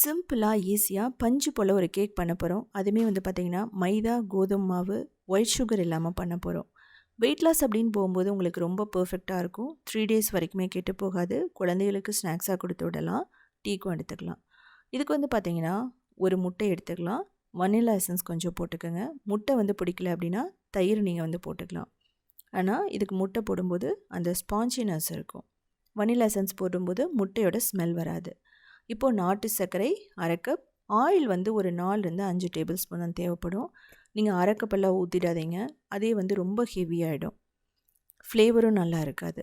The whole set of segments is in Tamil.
சிம்பிளாக ஈஸியாக பஞ்சு போல் ஒரு கேக் பண்ண போகிறோம் அதுவுமே வந்து பார்த்திங்கன்னா மைதா கோதுமை மாவு ஒயிட் சுகர் இல்லாமல் பண்ண போகிறோம் வெயிட் லாஸ் அப்படின்னு போகும்போது உங்களுக்கு ரொம்ப பர்ஃபெக்டாக இருக்கும். த்ரீ டேஸ் வரைக்குமே கெட்டு போகாது. குழந்தைகளுக்கு ஸ்நாக்ஸாக கொடுத்து விடலாம். டீக்கும் எடுத்துக்கலாம். இதுக்கு வந்து பார்த்திங்கன்னா ஒரு முட்டை எடுத்துக்கலாம். வனிலா எசன்ஸ் கொஞ்சம் போட்டுக்கோங்க. முட்டை வந்து பிடிக்கல அப்படின்னா தயிர் நீங்கள் வந்து போட்டுக்கலாம். ஆனால் இதுக்கு முட்டை போடும்போது அந்த ஸ்பாஞ்சினஸ் இருக்கும். வனிலா எசன்ஸ் போடும்போது முட்டையோட ஸ்மெல் வராது. இப்போது நாட்டு சர்க்கரை அரை கப் ஆயில் வந்து ஒரு நாலுலேருந்து அஞ்சு டேபிள் ஸ்பூன் தான் தேவைப்படும். நீங்கள் அரை கப்பெல்லாம் ஊற்றிடாதீங்க அதே வந்து ரொம்ப ஹெவியாகிடும் ஃப்ளேவரும் நல்லா இருக்காது.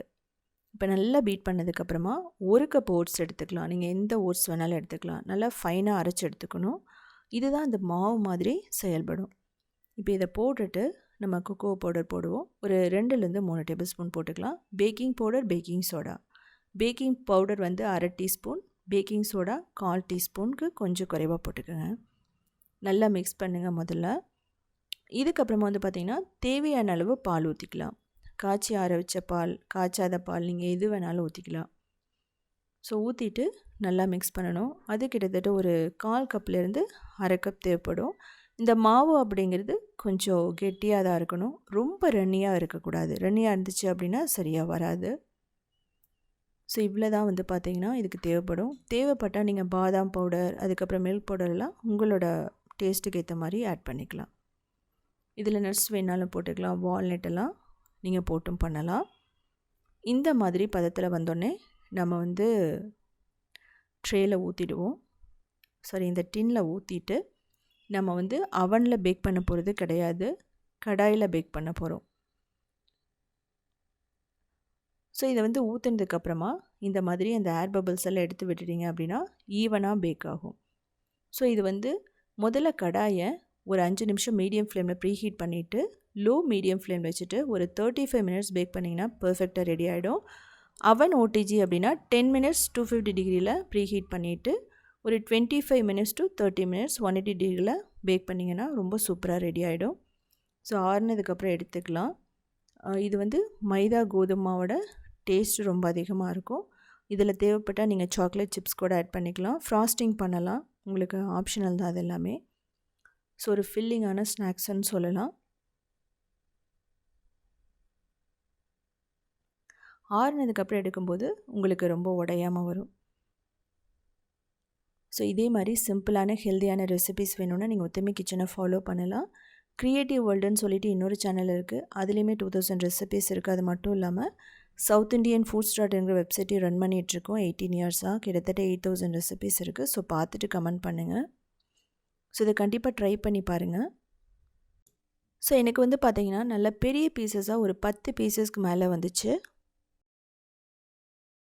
இப்போ நல்லா பீட் பண்ணதுக்கப்புறமா ஒரு கப் ஓட்ஸ் எடுத்துக்கலாம். நீங்கள் எந்த ஓட்ஸ் வேணாலும் எடுத்துக்கலாம். நல்லா ஃபைனாக அரைச்சி எடுத்துக்கணும். இதுதான் அந்த மாவு மாதிரி செயல்படும். இப்போ இதை போட்டுட்டு நம்ம கொக்கோ பவுடர் போடுவோம். ஒரு ரெண்டுலேருந்து மூணு டேபிள் ஸ்பூன் போட்டுக்கலாம். Baking powder baking soda baking powder வந்து அரை டீஸ்பூன் பேக்கிங் சோடா கால் டீஸ்பூனுக்கு கொஞ்சம் குறைவாக போட்டுக்கோங்க. நல்லா மிக்ஸ் பண்ணுங்கள் முதல்ல. இதுக்கப்புறமா வந்து பார்த்திங்கன்னா தேவையான அளவு பால் ஊற்றிக்கலாம் காய்ச்சி ஆற வச்ச பால் காய்ச்சாத பால் நீங்கள் எது வேணாலும் ஊற்றிக்கலாம் ஸோ ஊற்றிட்டு நல்லா மிக்ஸ் பண்ணணும். அது கிட்டத்தட்ட ஒரு கால் கப்லேருந்து அரை கப் தேவைப்படும். இந்த மாவு அப்படிங்கிறது கொஞ்சம் கெட்டியாக தான் இருக்கணும். ரொம்ப ரன்னியாக இருக்கக்கூடாது. ரன்னியாக இருந்துச்சு அப்படின்னா சரியாக வராது. ஸோ இவ்வளோ தான் வந்து பார்த்திங்கன்னா இதுக்கு தேவைப்படும். தேவைப்பட்டால் நீங்கள் பாதாம் பவுடர் அதுக்கப்புறம் மில்க் பவுடர்லாம் உங்களோட டேஸ்ட்டுக்கு ஏற்ற மாதிரி ஆட் பண்ணிக்கலாம். இதில் நட்ஸ் வேணாலும் போட்டுக்கலாம் வால்நட்டெல்லாம் நீங்கள் போட்டும் பண்ணலாம். இந்த மாதிரி பதத்தில் வந்தோடனே நம்ம வந்து ட்ரேயில் ஊற்றிடுவோம் சாரி இந்த டின்னில் ஊற்றிட்டு நம்ம வந்து அவனில் பேக் பண்ண போகிறது கிடையாது. கடாயில் பேக் பண்ண போகிறோம் ஸோ இதை வந்து ஊற்றுனதுக்கப்புறமா இந்த மாதிரி அந்த ஏர் பபிள்ஸ் எல்லாம் எடுத்து விட்டுட்டீங்க அப்படின்னா ஈவனாக பேக் ஆகும். ஸோ இது வந்து முதல்ல கடாயை ஒரு அஞ்சு நிமிஷம் மீடியம் ஃப்ளேமில் ப்ரீ ஹீட் பண்ணிவிட்டு லோ மீடியம் ஃப்ளேம் வச்சுட்டு ஒரு தேர்ட்டி ஃபைவ் மினிட்ஸ் பேக் பண்ணிங்கன்னா பர்ஃபெக்டாக ரெடி ஆகிடும் அவன் ஓடிஜி அப்படின்னா டென் மினிட்ஸ் டூ ஃபிஃப்டி டிகிரியில் ப்ரீ ஹீட் பண்ணிவிட்டு ஒரு twenty five minutes to thirty minutes one eighty டிகிரியில் பேக் பண்ணிங்கன்னா ரொம்ப சூப்பராக ரெடி ஆகிடும் ஸோ ஆறுனதுக்கப்புறம் எடுத்துக்கலாம். இது வந்து மைதா கோதுமாவோட டேஸ்ட் ரொம்ப அதிகமாக இருக்கும். இதில் தேவைப்பட்டால் நீங்கள் சாக்லேட் சிப்ஸ் கூட ஆட் பண்ணிக்கலாம். ஃப்ராஸ்டிங் பண்ணலாம். உங்களுக்கு ஆப்ஷனல் தான் அது எல்லாமே. ஸோ ஒரு ஃபில்லிங்கான ஸ்நாக்ஸ்ன்னு சொல்லலாம். ஆறுனதுக்கப்புறம் எடுக்கும்போது உங்களுக்கு ரொம்ப உடையாமல் வரும். ஸோ இதே மாதிரி சிம்பிளான ஹெல்த்தியான ரெசிபிஸ் வேணும்னா நீங்கள் ஒத்துமை கிச்சனை ஃபாலோ பண்ணலாம். க்ரியேட்டிவ் வேர்ல்டுன்னு சொல்லிட்டு இன்னொரு சேனல் இருக்குது அதுலேயுமே டூ தௌசண்ட் ரெசிபிஸ் இருக்குது அது மட்டும் இல்லாமல் சவுத் இண்டியன் ஃபுட் ஸ்டார்ட்ங்கிற வெப்சைட்டையும் ரன் பண்ணிகிட்ருக்கோம் எயிட்டீன் இயர்ஸாக கிட்டத்தட்ட எயிட் தௌசண்ட் ரெசிபிஸ் இருக்குது ஸோ பார்த்துட்டு கமெண்ட் பண்ணுங்கள் ஸோ இதை கண்டிப்பாக ட்ரை பண்ணி பாருங்கள் ஸோ எனக்கு வந்து பார்த்திங்கன்னா நல்ல பெரிய பீசஸாக ஒரு பத்து பீசஸ்க்கு மேலே வந்துச்சு.